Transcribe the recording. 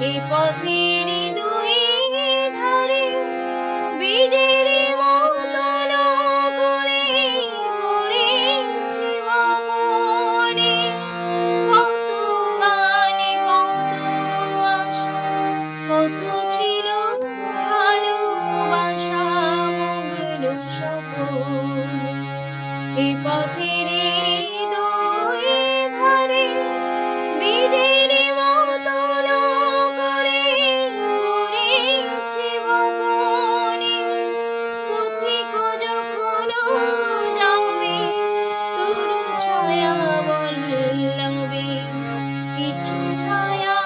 এ পথের Jaya.